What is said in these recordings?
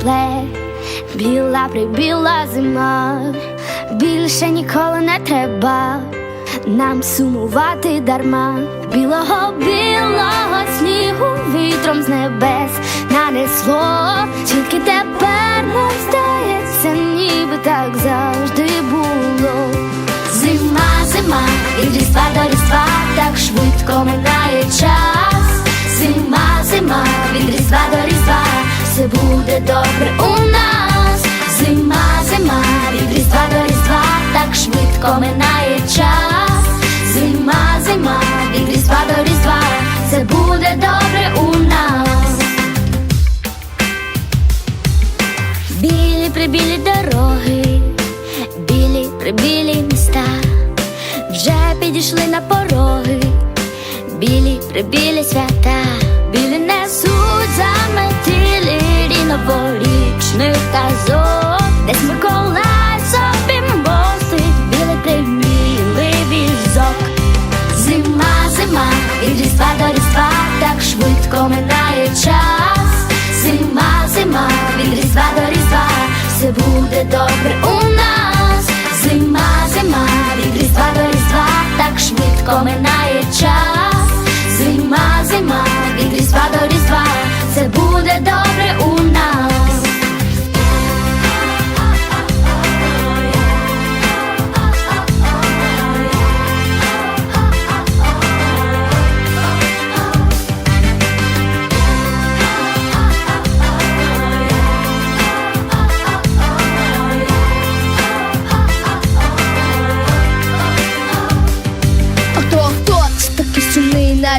прийшла, прибіла зима, більше ніколи не треба нам сумувати дарма. Білого білого снігу вітром з небес нанесло, тільки тепер нам здається, ніби так завжди було. Зима, зима, від різдва до різдва так швидко минає час. Зима, зима, від різдва все буде добре у нас. Зима, зима, від різдва до різдва так швидко минає час. Зима, зима, від різдва до різдва все буде добре у нас. Білі прибілі дороги, білі прибілі міста, вже підійшли на пороги, білі прибілі свята, новорічних казок, десь Миколай собі мостить, білий прибілий візок. Зима, зима, від різдва до різдва так швидко минає час. Зима, зима, від різдва до різдва все буде добре у нас. Зима, зима, від різдва до різдва так швидко минає час.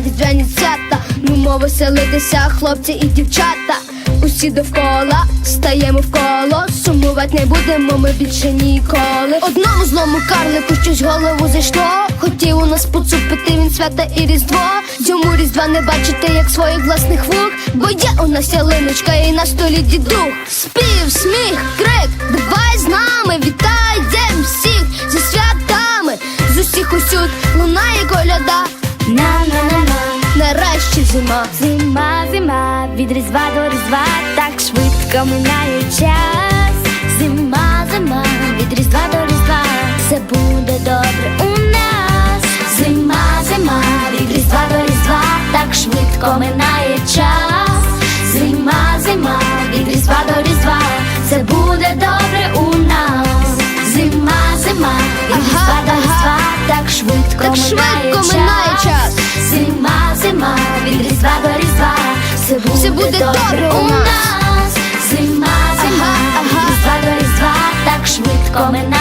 Сумний на різдвяні свята? Ну веселитися, хлопці і дівчата. Усі довкола стаємо в коло, сумувати не будемо ми більше ніколи. Одному злому карлику щось голову зайшло. Хотів у нас поцупити він свята і різдво. Цьому різдва не бачити, як своїх власних вух. Бо є у нас ялиночка і на столі дідух. Спів, сміх, крик, давай з нами вітаєм зима. Зима, зима, від різдва до різдва так швидко минає час. Зима, зима, від різдва до різдва все буде добре у нас. Зима, зима, від різдва до різдва так швидко минає час. Зима, зима, від різдва до різдва все буде добре у нас. Зима, зима, від різдва до різдва Так швидко минає час. Буде, добре у нас. Зима, зима, Ага, ага. різдва до різдва так швидко минає